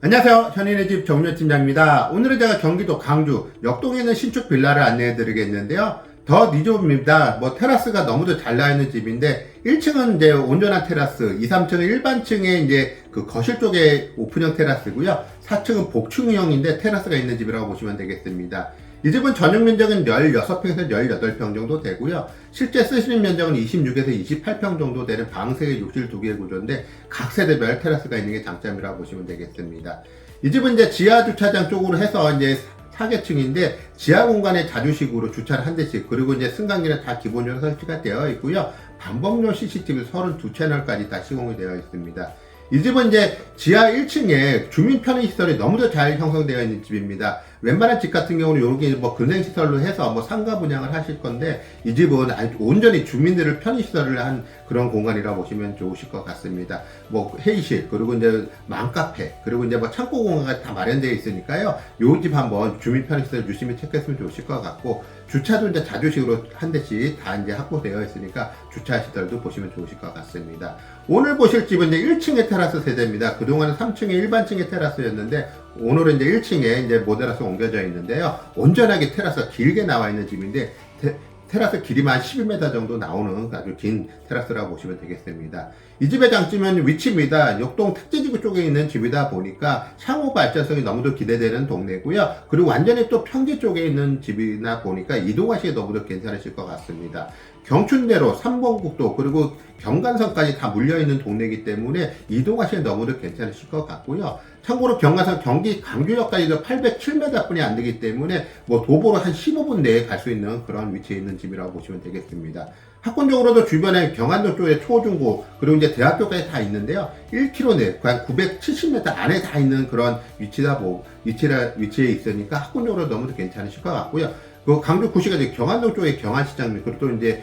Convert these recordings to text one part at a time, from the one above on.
안녕하세요. 현인의 집 정면 팀장입니다. 오늘은 제가 경기도 강주 역동에 있는 신축 빌라를 안내해 드리겠는데요. 더 니조입니다. 뭐 테라스가 너무도 잘 나와 있는 집인데 1층은 이제 온전한 테라스, 2, 3층은 일반층에 이제 그 거실 쪽에 오픈형 테라스고요. 4층은 복층형인데 테라스가 있는 집이라고 보시면 되겠습니다. 이 집은 전용 면적은 16평에서 18평 정도 되고요. 실제 쓰시는 면적은 26에서 28평 정도 되는 방 3개, 욕실 2개의 구조인데 각 세대별 테라스가 있는 게 장점이라고 보시면 되겠습니다. 이 집은 이제 지하 주차장 쪽으로 해서 이제 4개층인데 지하 공간에 자주식으로 주차를 한 대씩 그리고 이제 승강기는 다 기본적으로 설치가 되어 있고요. 반복용 CCTV 32채널까지 다 시공이 되어 있습니다. 이 집은 이제 지하 1층에 주민 편의 시설이 너무도 잘 형성되어 있는 집입니다. 웬만한 집 같은 경우는 여기 뭐 근생 시설로 해서 뭐 상가 분양을 하실 건데 이 집은 온전히 주민들을 편의 시설을 한 그런 공간이라 보시면 좋으실 것 같습니다. 뭐 회의실 그리고 이제 맘카페 그리고 이제 뭐 창고 공간까지 다 마련되어 있으니까요. 요 집 한번 주민 편의 시설 유심히 체크했으면 좋으실 것 같고 주차도 이제 자주식으로 한 대씩 다 이제 확보되어 있으니까 주차 시설도 보시면 좋으실 것 같습니다. 오늘 보실 집은 이제 1층의 테라스 세대입니다. 그동안은 3층의 일반층의 테라스였는데 오늘은 이제 1층에 이제 모델하우스 옮겨져 있는데요. 온전하게 테라스가 길게 나와 있는 집인데 테, 테라스 길이만 12m 정도 나오는 아주 긴 테라스라고 보시면 되겠습니다. 이 집의 장점은 위치입니다. 역동 택지지구 쪽에 있는 집이다 보니까 향후 발전성이 너무도 기대되는 동네고요. 그리고 완전히 또 평지 쪽에 있는 집이나 보니까 이동하시기 너무도 괜찮으실 것 같습니다. 경춘대로, 삼봉국도, 그리고 경간선까지 다 물려있는 동네이기 때문에 이동하시기 너무도 괜찮으실 것 같고요. 참고로 경간선 경기 강주역까지도 807m 뿐이 안 되기 때문에 뭐 도보로 한 15분 내에 갈 수 있는 그런 위치에 있는 집이라고 보시면 되겠습니다. 학군적으로도 주변에 경안도 쪽에 초중고 그리고 이제 대학교까지 다 있는데요. 1km 내, 한 970m 안에 다 있는 그런 위치다 보 위치라 위치에 있으니까 학군적으로 너무도 괜찮으실 것 같고요. 그 강주 구시가 경안동 쪽에 경안시장 그리고 또 이제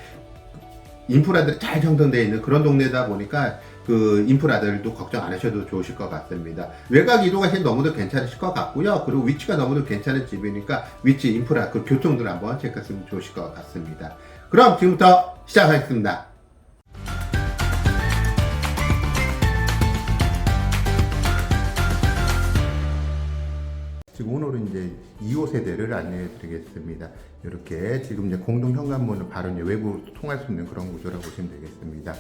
인프라들이 잘 형성되어 있는 그런 동네다 보니까 그 인프라들도 걱정 안 하셔도 좋으실 것 같습니다. 외곽 이동하시면 너무도 괜찮으실 것 같고요. 그리고 위치가 너무도 괜찮은 집이니까 위치, 인프라, 그 교통들 한번 체크했으면 좋으실 것 같습니다. 그럼 지금부터 시작하겠습니다. 지금 오늘은 이제 2호 세대를 안내해 드리겠습니다. 이렇게 지금 이제 공동 현관문을 바로 이제 외부로 통할 수 있는 그런 구조라고 보시면 되겠습니다.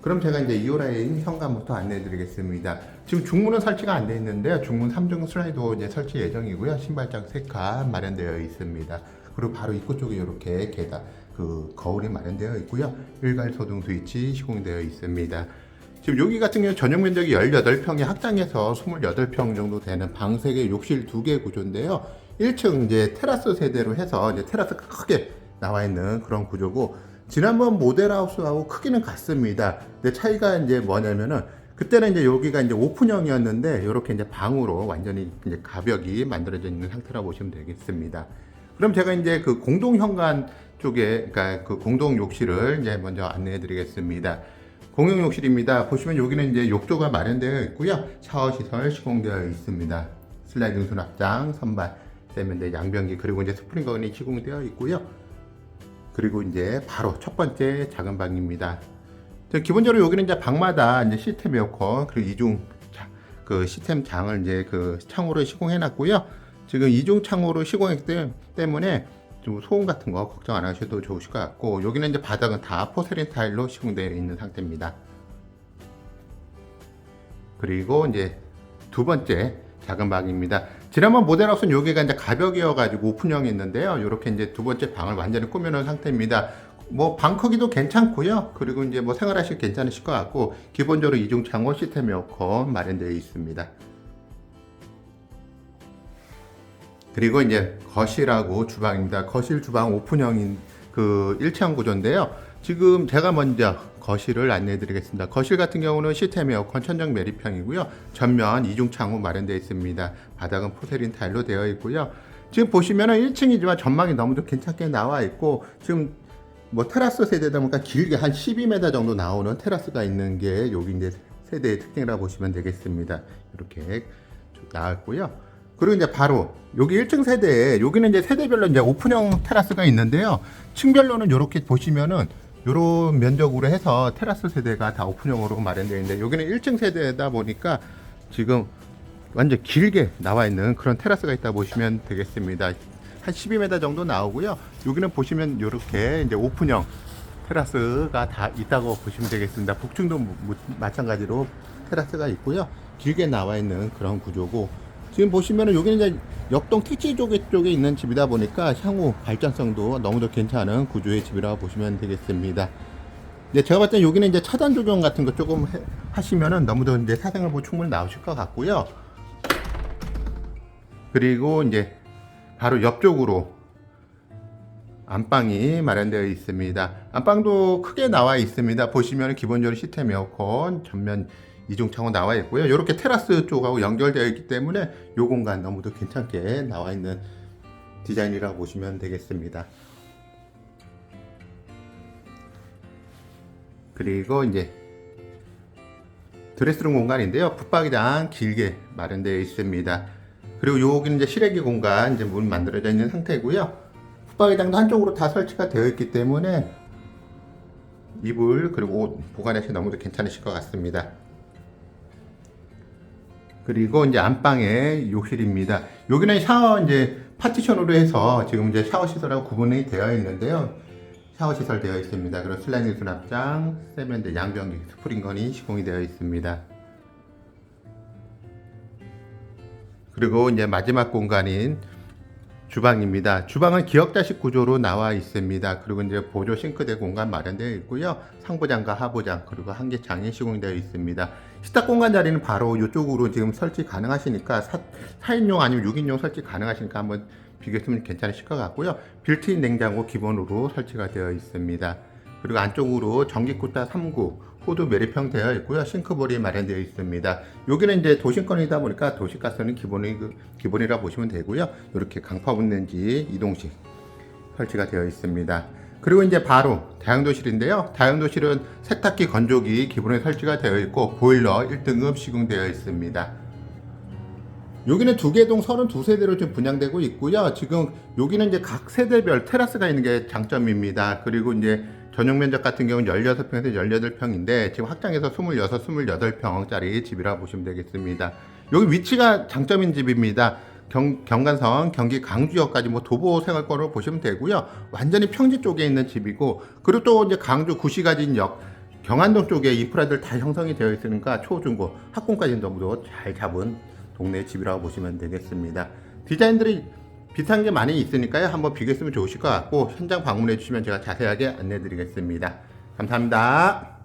그럼 제가 이제 2호 라인 현관부터 안내해 드리겠습니다. 지금 중문은 설치가 안 돼 있는데요. 중문 3중 슬라이드 이제 설치 예정이고요. 신발장 3칸 마련되어 있습니다. 그리고 바로 입구 쪽에 이렇게 계단 그 거울이 마련되어 있고요. 일괄 소등 스위치 시공되어 있습니다. 지금 여기 같은 경우 전용 면적이 18평에 확장해서 28평 정도 되는 방 3개, 욕실 2개 구조인데요. 1층 이제 테라스 세대로 해서 이제 테라스가 크게 나와 있는 그런 구조고 지난번 모델하우스하고 크기는 같습니다. 근데 차이가 이제 뭐냐면은 그때는 이제 여기가 이제 오픈형이었는데 이렇게 이제 방으로 완전히 이제 가벽이 만들어져 있는 상태라고 보시면 되겠습니다. 그럼 제가 이제 그 공동 현관 쪽에 그러니까 그 공동 욕실을 이제 먼저 안내해 드리겠습니다. 공용 욕실입니다. 보시면 여기는 이제 욕조가 마련되어 있고요. 샤워 시설 시공되어 있습니다. 슬라이딩 수납장, 선반, 세면대, 양변기 그리고 이제 스프링건이 시공되어 있고요. 그리고 이제 바로 첫 번째 작은 방입니다. 저 기본적으로 여기는 이제 방마다 이제 시스템 에어컨 그리고 이중 자- 그 시스템 장을 이제 그 창호로 시공해 놨고요. 지금 이중 창호로 시공했기 때- 때문에 좀 소음 같은 거 걱정 안 하셔도 좋으실 것 같고 여기는 이제 바닥은 다 포세린 타일로 시공되어 있는 상태입니다. 그리고 이제 두 번째 작은 방입니다. 지난번 모델하우스는 여기가 이제 가벽이어가지고 오픈형이었는데요. 이렇게 이제 두 번째 방을 완전히 꾸며놓은 상태입니다. 뭐 방 크기도 괜찮고요. 그리고 이제 뭐 생활하시기 괜찮으실 것 같고 기본적으로 이중 창호 시스템 에어컨 마련되어 있습니다. 그리고 이제 거실하고 주방입니다. 거실 주방 오픈형인 그 일체형 구조인데요. 지금 제가 먼저 거실을 안내해 드리겠습니다. 거실 같은 경우는 시스템 에어컨 천정 매립형이고요. 전면 이중 창호 마련되어 있습니다. 바닥은 포세린 타일로 되어 있고요. 지금 보시면은 1층이지만 전망이 너무도 괜찮게 나와 있고 지금 뭐 테라스 세대다 보니까 길게 한 12m 정도 나오는 테라스가 있는 게 여기 이제 세대의 특징이라고 보시면 되겠습니다. 이렇게 좀 나왔고요. 그리고 이제 바로 여기 1층 세대에 여기는 이제 세대별로 이제 오픈형 테라스가 있는데요. 층별로는 이렇게 보시면은 요런 면적으로 해서 테라스 세대가 다 오픈형으로 마련되어 있는데 여기는 1층 세대다 보니까 지금 완전 길게 나와 있는 그런 테라스가 있다 보시면 되겠습니다. 한 12m 정도 나오고요. 여기는 보시면 이렇게 이제 오픈형 테라스가 다 있다고 보시면 되겠습니다. 북층도 마찬가지로 테라스가 있고요. 길게 나와 있는 그런 구조고 지금 보시면은 여기는 이제 역동 택지 쪽에, 쪽에 있는 집이다 보니까 향후 발전성도 너무도 괜찮은 구조의 집이라고 보시면 되겠습니다. 네, 제가 봤을 때 여기는 이제 차단 조정 같은 거 조금 해- 하시면은 너무도 이제 사생활 보호 충분히 나오실 것 같고요. 그리고 이제 바로 옆쪽으로 안방이 마련되어 있습니다. 안방도 크게 나와 있습니다. 보시면 기본적으로 시스템 에어컨 전면 이중 창호 나와 있고요. 이렇게 테라스 쪽하고 연결되어 있기 때문에 이 공간 너무도 괜찮게 나와 있는 디자인이라고 보시면 되겠습니다. 그리고 이제 드레스룸 공간인데요. 붙박이장 길게 마련되어 있습니다. 그리고 여기는 이제 실외기 공간 이제 문 만들어져 있는 상태고요. 붙박이장도 한쪽으로 다 설치가 되어 있기 때문에 이불 그리고 옷 보관하시 너무도 괜찮으실 것 같습니다. 그리고 이제 안방의 욕실입니다. 여기는 샤워 이제 파티션으로 해서 지금 이제 샤워 시설하고 구분이 되어 있는데요. 샤워 시설 되어 있습니다. 그리고 슬라이딩 수납장, 세면대, 양변기, 스프링건이 시공이 되어 있습니다. 그리고 이제 마지막 공간인 주방입니다. 주방은 기역자식 구조로 나와 있습니다. 그리고 이제 보조 싱크대 공간 마련되어 있고요. 상부장과 하부장 그리고 한개장이 시공되어 있습니다. 식탁 공간 자리는 바로 이쪽으로 지금 설치 가능하시니까 4, 4인용 아니면 6인용 설치 가능하시니까 한번 비교했으면 괜찮으실 것 같고요. 빌트인 냉장고 기본으로 설치가 되어 있습니다. 그리고 안쪽으로 전기쿠타 3구 호두 매립형 되어 있고요. 싱크볼이 마련되어 있습니다. 여기는 이제 도심권이다 보니까 도시가스는 기본이 그- 기본이라 보시면 되고요. 이렇게 강파 분렌지 이동식 설치가 되어 있습니다. 그리고 이제 바로 다용도실인데요. 다용도실은 세탁기, 건조기 기본에 설치가 되어 있고 보일러 1등급 시공되어 있습니다. 여기는 두 개동 32세대로 지금 분양되고 있고요. 지금 여기는 이제 각 세대별 테라스가 있는 게 장점입니다. 그리고 이제 전용 면적 같은 경우는 16평에서 18평인데 지금 확장해서 26, 28평짜리 집이라 보시면 되겠습니다. 여기 위치가 장점인 집입니다. 경, 경간선, 경기 강주역까지 뭐 도보 생활권으로 보시면 되고요. 완전히 평지 쪽에 있는 집이고 그리고 또 이제 강주 구시가진역 경안동 쪽에 인프라들 다 형성이 되어 있으니까 초중고 학군까지 너무도 잘 잡은 동네 집이라고 보시면 되겠습니다. 디자인들이 비슷한 게 많이 있으니까요. 한번 비교했으면 좋으실 것 같고 현장 방문해 주시면 제가 자세하게 안내 드리겠습니다. 감사합니다.